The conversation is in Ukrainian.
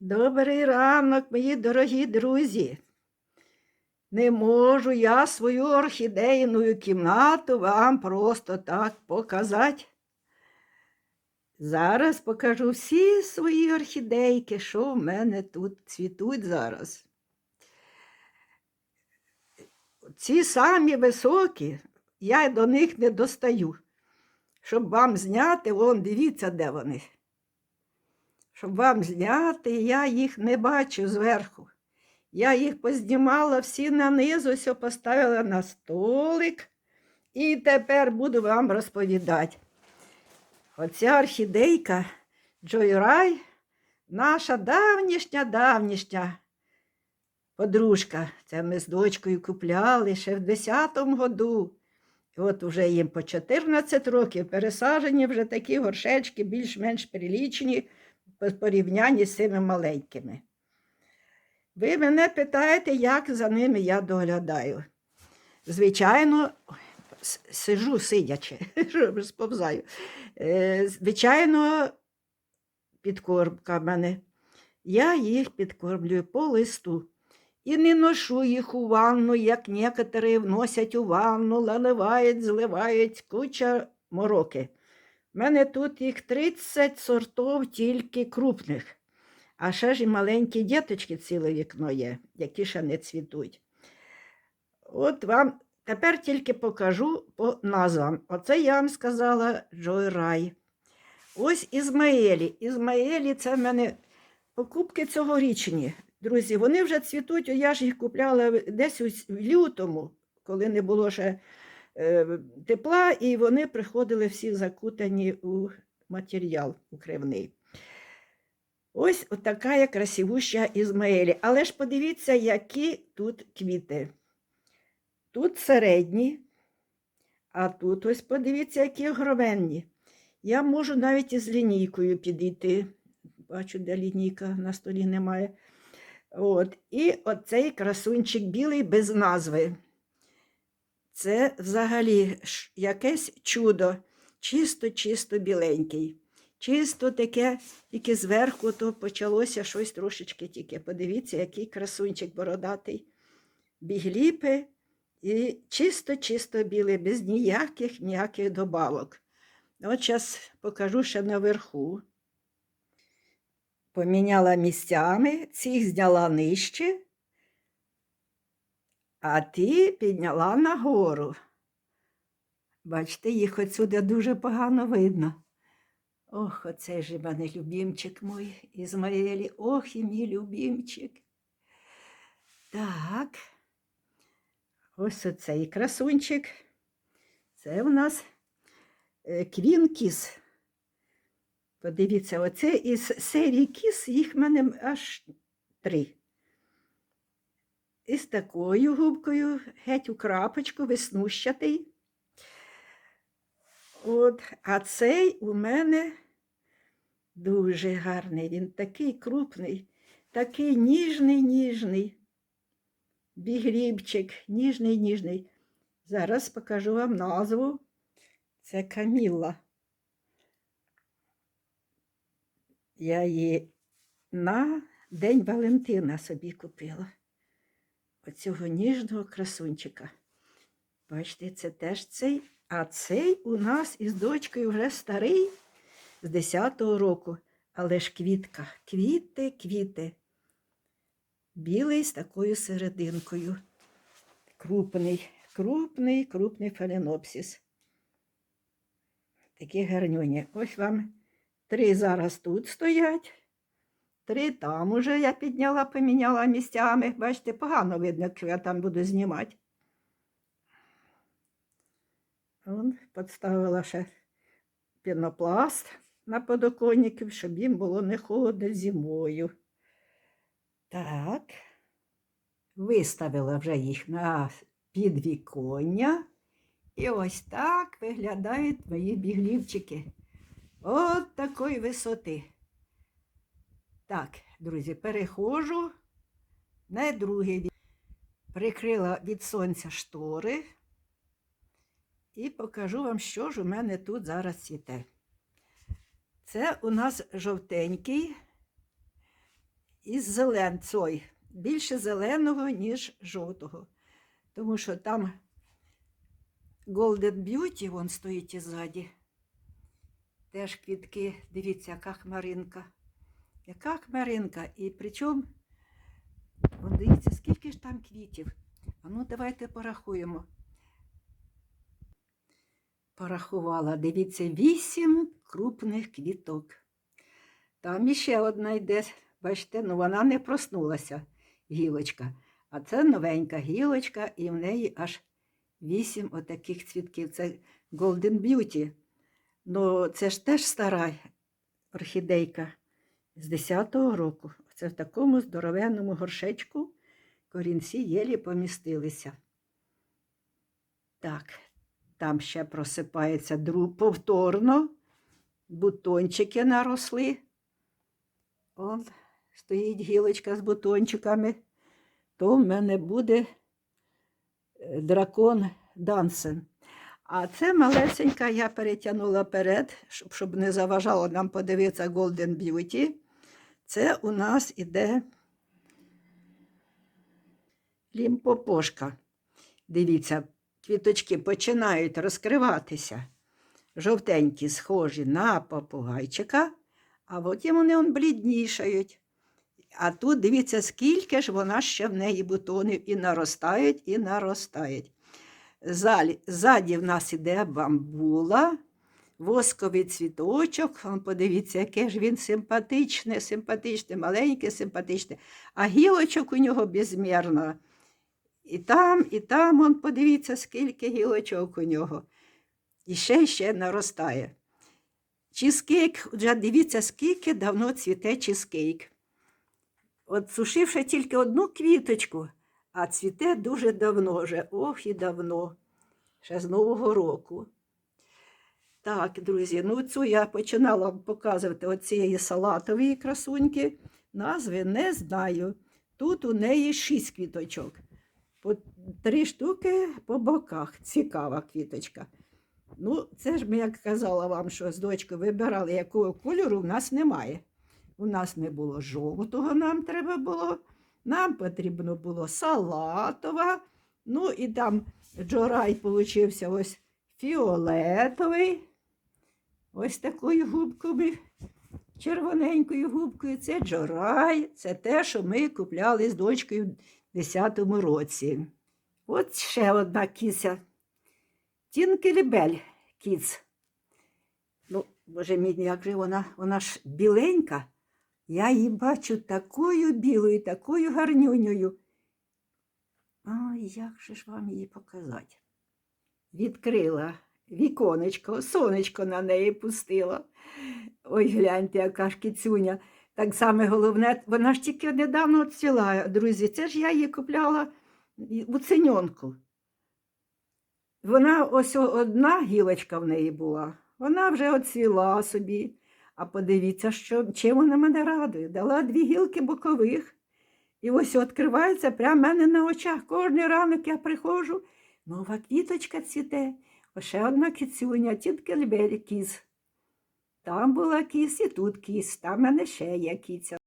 Добрий ранок, мої дорогі друзі. Не можу я свою орхідейну кімнату вам просто так показати. Зараз покажу всі свої орхідейки, що в мене тут цвітуть зараз. Ці самі високі, я до них не достаю. Щоб вам зняти, вон дивіться, де вони. Щоб вам зняти, я їх не бачу зверху. Я їх познімала всі нанизу, все поставила на столик. І тепер буду вам розповідати. Оця орхідейка Джойрай, наша давнішня, давнішня подружка. Це ми з дочкою купляли ще в 10-му году. І от уже їм по 14 років пересаджені вже такі горшечки, більш-менш прилічні порівнянні з цими маленькими. Ви мене питаєте, як за ними я доглядаю. Звичайно, сижу сидячи, сповзаю. Е, Звичайно, підкормка в мене. Я їх підкормлюю по листу. І не ношу їх у ванну, як некоторі вносять у ванну, наливають, зливають, куча мороки. У мене тут їх 30 сортів тільки крупних. А ще ж і маленькі діточки ціле вікно є, які ще не цвітуть. От вам тепер тільки покажу по назвам. Оце я вам сказала Джой Рай. Ось Ізмаелі. Ізмаелі це в мене покупки цьогорічні. Друзі, вони вже цвітуть, я ж їх купляла десь в лютому, коли не було ще тепла, і вони приходили всі закутані у матеріал укривний. Ось така красивуща Ізмаелі. Але ж подивіться, які тут квіти. Тут середні, а тут ось подивіться, які огроменні. Я можу навіть із лінійкою підійти. Бачу, де лінійка на столі немає. От. І оцей красунчик білий без назви. Це взагалі якесь чудо, чисто-чисто біленький. Чисто таке, тільки зверху то почалося щось трошечки тільки. Подивіться, який красунчик бородатий. Бігліпи і чисто-чисто білий, без ніяких ніяких добавок. От зараз покажу ще наверху. Поміняла місцями, цих зняла нижче, а ті підняла нагору. Бачите, їх отсюди дуже погано видно. Ох, оцей же мене любімчик мой Ізмаїлі. Ох, і мій любімчик. Так. Ось оцей красунчик. Це у нас е, квінкіс. Подивіться, оце із серії кіс, їх в мене аж три. Із такою губкою, геть у крапочку, веснущатий. От, а цей у мене дуже гарний. Він такий крупний, такий ніжний, ніжний. Біглібчик, ніжний, ніжний. Зараз покажу вам назву. Це Камілла. Я її на День Валентина собі купила. Оцього ніжного красунчика. Бачите, це теж цей. А цей у нас із дочкою вже старий з 10-го року. Але ж квітка. Квіти, квіти. Білий з такою серединкою. Крупний, крупний, крупний фаленопсис. Такі гарнюні. Ось вам три зараз тут стоять. Три там уже я підняла, поміняла місцями. Бачите, погано видно, якщо я там буду знімати. Вон підставила ще пінопласт на подоконників, щоб їм було не холодно зимою. Так, виставила вже їх на підвіконня. І ось так виглядають мої біглівчики. От такої висоти. Так, друзі, переходжу на другий. Прикрила від сонця штори і покажу вам, що ж у мене тут зараз цвіте. Це у нас жовтенький із зелен, цой, більше зеленого, ніж жовтого. Тому що там Golden Beauty, вон стоїть і ззаді. Теж квітки, дивіться, яка хмаринка. Яка хмаринка. І причому, дивіться, скільки ж там квітів. А ну давайте порахуємо. Порахувала, дивіться, вісім крупних квіток. Там іще одна йде, бачите, ну вона не проснулася, гілочка. А це новенька гілочка, і в неї аж вісім отаких цвітків. Це Golden Beauty. Ну, це ж теж стара орхідейка з 10-го року. Це в такому здоровенному горшечку корінці єлі помістилися. Так, там ще просипається дру... повторно. Бутончики наросли. Он стоїть гілочка з бутончиками. То в мене буде е, дракон Дансен. А це малесенька я перетягнула перед, щоб, щоб не заважало нам подивитися Golden Beauty. Це у нас іде лімпопошка. Дивіться, квіточки починають розкриватися. Жовтенькі, схожі на попугайчика, а потім вони он бліднішають. А тут дивіться, скільки ж вона ще в неї бутонів і наростають, і наростають. Залі, ззаді в нас іде бамбула, восковий цвіточок. Подивіться, яке ж він симпатичне, симпатичне, маленьке, симпатичне. А гілочок у нього безмірно. І там, і там, он, подивіться, скільки гілочок у нього. І ще ще наростає. Чізкейк, вже дивіться, скільки давно цвіте чізкейк. От сушивши тільки одну квіточку, а цвіте дуже давно вже, ох і давно, ще з Нового року. Так, друзі, ну цю я починала показувати оцієї салатової красуньки. Назви не знаю. Тут у неї шість квіточок. По три штуки по боках. Цікава квіточка. Ну, це ж ми, як казала вам, що з дочкою вибирали, якого кольору в нас немає. У нас не було жовтого, нам треба було. Нам потрібно було салатова. Ну і там Джорай получився ось фіолетовий. Ось такою губкою, червоненькою губкою. Це Джорай. Це те, що ми купляли з дочкою в 10-му році. От ще одна кіся. Тінкелібель кіц. Ну, боже мій, як же вона, вона ж біленька. Я її бачу такою білою, такою гарнюньою. Ай, як же ж вам її показати? Відкрила віконечко, сонечко на неї пустила. Ой, гляньте, яка ж кицюня. Так само головне, вона ж тільки недавно відцвіла, друзі. Це ж я її купляла у ценьонку. Вона ось одна гілочка в неї була. Вона вже оцвіла собі. А подивіться, що, чим вона мене радує. Дала дві гілки бокових. І ось відкривається прямо в мене на очах. Кожний ранок я приходжу, нова квіточка цвіте. Ще одна кицюня, тітки Лібелі кіз. Там була кіс і тут кіс, там мене ще є кіця.